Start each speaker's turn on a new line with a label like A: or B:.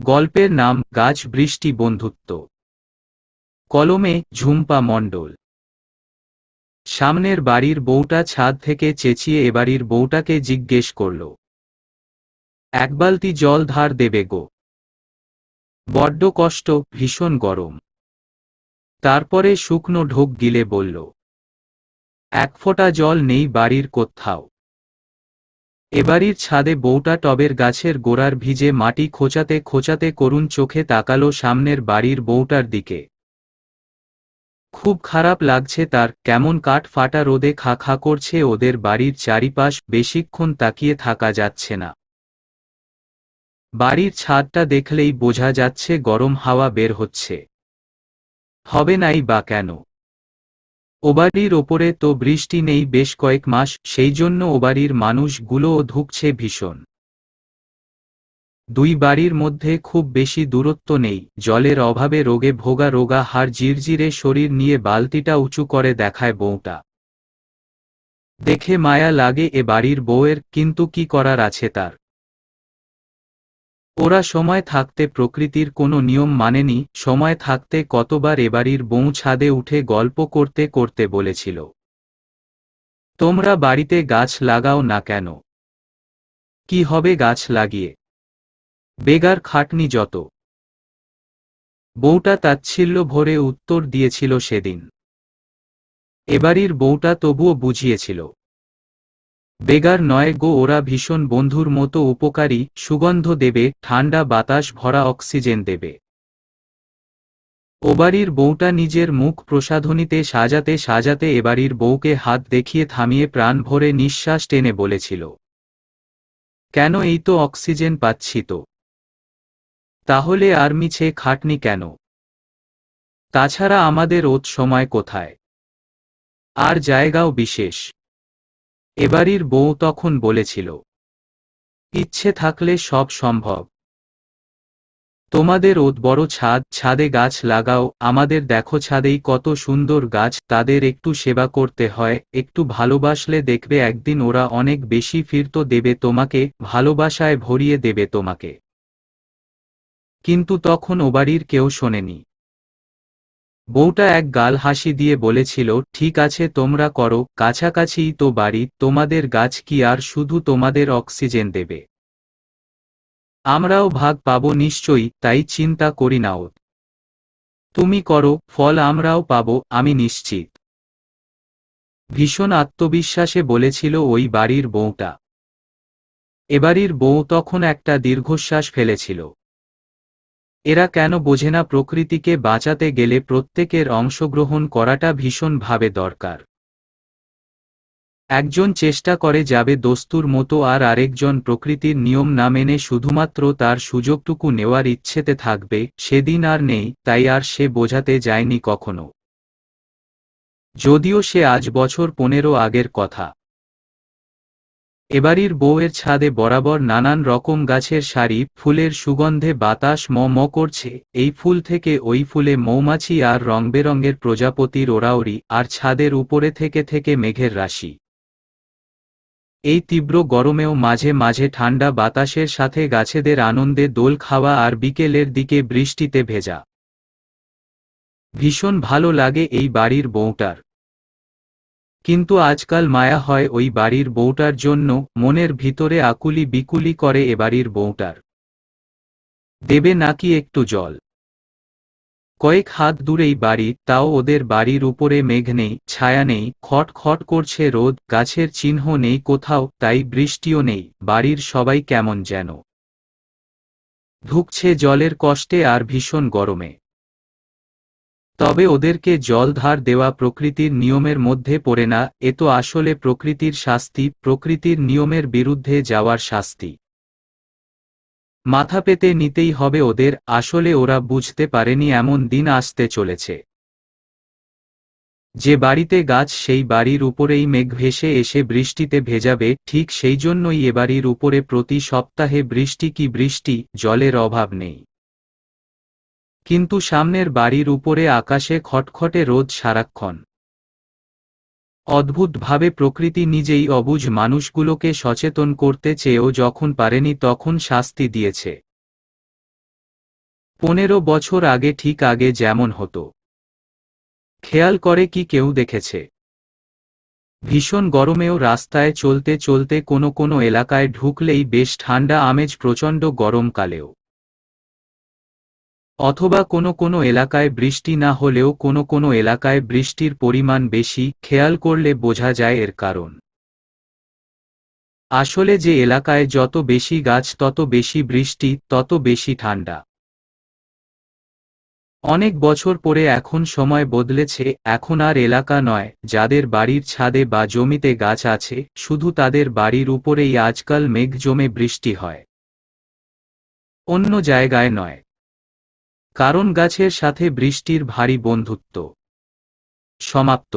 A: গল্পের নাম গাছ বৃষ্টি বন্ধুত্ব। কলমে ঝুম্পা মণ্ডল। সামনের বাড়ির বউটা ছাদ থেকে চেঁচিয়ে এবাড়ির বউটাকে জিজ্ঞেস করল, এক বালতি জল ধার দেবে গো। বড্ড কষ্ট, ভীষণ গরম। তারপরে শুকনো ঢোক গিলে বলল, এক ফোঁটা জল নেই বাড়ির কোথাও। এবাড়ির ছাদে বউটা টবের গাছের গোড়ার ভিজে মাটি খোঁচাতে খোঁচাতে করুণ চোখে তাকালো সামনের বাড়ির বউটার দিকে। খুব খারাপ লাগছে তার, কেমন কাঠ ফাটা রোদে খা খা করছে ওদের বাড়ির চারিপাশ, বেশিক্ষণ তাকিয়ে থাকা যাচ্ছে না। বাড়ির ছাদটা দেখলেই বোঝা যাচ্ছে গরম হাওয়া বের হচ্ছে। হবে নাই বা কেন? ওবাড়ির ওপরে তো বৃষ্টি নেই বেশ কয়েক মাস, সেই জন্য ওবাড়ির মানুষগুলোও ধুকছে ভীষণ। দুই বাড়ির মধ্যে খুব বেশি দূরত্ব নেই, জলের অভাবে রোগে ভোগা রোগা হাড় জিরজিরে শরীর নিয়ে বালতিটা উঁচু করে দেখায় বউটা। দেখে মায়া লাগে এ বাড়ির বউয়ের, কিন্তু কি করার আছে তার? ওরা সময় থাকতে প্রকৃতির কোনো নিয়ম মানেনি, সময় থাকতে কতবার এবাড়ির বউ ছাদে উঠে গল্প করতে করতে বলেছিল। তোমরা বাড়িতে গাছ লাগাও না কেন? কি হবে গাছ লাগিয়ে? বেগার খাটনি যত। বউটা তাচ্ছিল্য ভরে উত্তর দিয়েছিল সেদিন। এবাড়ির বউটা তবুও বুঝিয়েছিল। বেগার নয় গো, ওরা ভীষণ বন্ধুর মতো উপকারী, সুগন্ধ দেবে, ঠান্ডা বাতাস ভরা অক্সিজেন দেবে। ওবাড়ির বউটা নিজের মুখ প্রসাধনীতে সাজাতে সাজাতে এবাড়ির বউকে হাত দেখিয়ে থামিয়ে প্রাণ ভরে নিঃশ্বাস টেনে বলেছিল, কেন এই তো অক্সিজেন পাচ্ছি তো? তাহলে আর মিছে খাটনি কেন? তাছাড়া আমাদের ওত সময় কোথায়? আর জায়গাও বিশেষ। এবাড়ির বউ তখন বলেছিল, ইচ্ছে থাকলে সব সম্ভব। তোমাদের ওত বড় ছাদ, ছাদে গাছ লাগাও, আমাদের দেখো ছাদেই কত সুন্দর গাছ, তাদের একটু সেবা করতে হয়, একটু ভালোবাসলে দেখবে একদিন ওরা অনেক বেশি ফিরত দেবে তোমাকে, ভালোবাসায় ভরিয়ে দেবে তোমাকে। কিন্তু তখন ওবাড়ির কেউ শোনেনি। বউটা এক গাল হাসি দিয়ে বলেছিল, ঠিক আছে, তোমরা করো কাছাকাছিই তো বাড়ি, তোমাদের গাছ কি আর শুধু তোমাদের অক্সিজেন দেবে? আমরাও ভাগ পাবো নিশ্চয়ই, তাই চিন্তা করি না নাও তুমি করো, ফল আমরাও পাবো, আমি নিশ্চিত। ভীষণ আত্মবিশ্বাসে বলেছিল ওই বাড়ির বউটা। এবাড়ির বউ তখন একটা দীর্ঘশ্বাস ফেলেছিল। এরা কেন বোঝে না প্রকৃতিকে বাঁচাতে গেলে প্রত্যেকের অংশগ্রহণ করাটা ভীষণভাবে দরকার। একজন চেষ্টা করে যাবে দস্তুর মতো আর আরেকজন প্রকৃতির নিয়ম না মেনে শুধুমাত্র তার সুযোগটুকু নেওয়ার ইচ্ছেতে থাকবে, সেদিন আর নেই, তাই আর সে বোঝাতে যায়নি কখনো। যদিও সে আজ বছর পনেরো আগের কথা। এবাড়ির বউয়ের ছাদে বরাবর নানান রকম গাছের সারি, ফুলের সুগন্ধে বাতাস ম ম করছে। এই ফুল থেকে ওই ফুলে মৌমাছি আর রংবেরঙের প্রজাপতির ওরাওরি আর ছাদের উপরে থেকে থেকে মেঘের রাশি। এই তীব্র গরমেও মাঝে মাঝে ঠান্ডা বাতাসের সাথে গাছেদের আনন্দে দোল খাওয়া আর বিকেলের দিকে বৃষ্টিতে ভেজা। ভীষণ ভালো লাগে এই বাড়ির বউটার। কিন্তু আজকাল মায়া হয় ওই বাড়ির বউটার জন্য, মনের ভিতরে আকুলি বিকুলি করে এ বাড়ির বউটার। দেবে নাকি একটু জল? কয়েক হাত দূরেই বাড়ি, তাও ওদের বাড়ির উপরে মেঘ নেই, ছায়া নেই, খট খট করছে রোদ, গাছের চিহ্ন নেই কোথাও, তাই বৃষ্টিও নেই, বাড়ির সবাই কেমন যেন। ধুকছে জলের কষ্টে আর ভীষণ গরমে। তবে ওদেরকে জল ধার দেওয়া প্রকৃতির নিয়মের মধ্যে পড়ে না, এ তো আসলে প্রকৃতির শাস্তি, প্রকৃতির নিয়মের বিরুদ্ধে যাওয়ার শাস্তি। মাথা পেতে নিতেই হবে ওদের, আসলে ওরা বুঝতে পারেনি এমন দিন আসতে চলেছে। যে বাড়িতে গাছ সেই বাড়ির উপরেই মেঘ ভেসে এসে বৃষ্টিতে ভেজাবে, ঠিক সেই জন্যই এ বাড়ির উপরে প্রতি সপ্তাহে বৃষ্টি কি বৃষ্টি, জলের অভাব নেই। কিন্তু সামনের বাড়ির উপরে আকাশে খটখটে রোদ সারাক্ষণ। অদ্ভুতভাবে প্রকৃতি নিজেই অবুঝ মানুষগুলোকে সচেতন করতে চেয়েও যখন পারেনি তখন শাস্তি দিয়েছে। পনেরো বছর আগে ঠিক আগে যেমন হতো। খেয়াল করে কি কেউ দেখেছে। ভীষণ গরমেও রাস্তায় চলতে চলতে কোনো কোনো এলাকায় ঢুকলেই বেশ ঠান্ডা আমেজ প্রচণ্ড গরমকালেও। অথবা কোনো কোনো এলাকায় বৃষ্টি না হলেও কোনো কোনো এলাকায় বৃষ্টির পরিমাণ বেশি, খেয়াল করলে বোঝা যায় এর কারণ। আসলে যে এলাকায় যত বেশি গাছ, তত বেশি বৃষ্টি, তত বেশি ঠান্ডা। অনেক বছর পরে এখন সময় বদলেছে, এখন আর এলাকা নয়, যাদের বাড়ির ছাদে বা জমিতে গাছ আছে, শুধু তাদের বাড়ির উপরেই আজকাল মেঘ জমে বৃষ্টি হয়। অন্য জায়গায় নয়। কারণ গাছের সাথে বৃষ্টির ভারী বন্ধুত্ব। সমাপ্ত।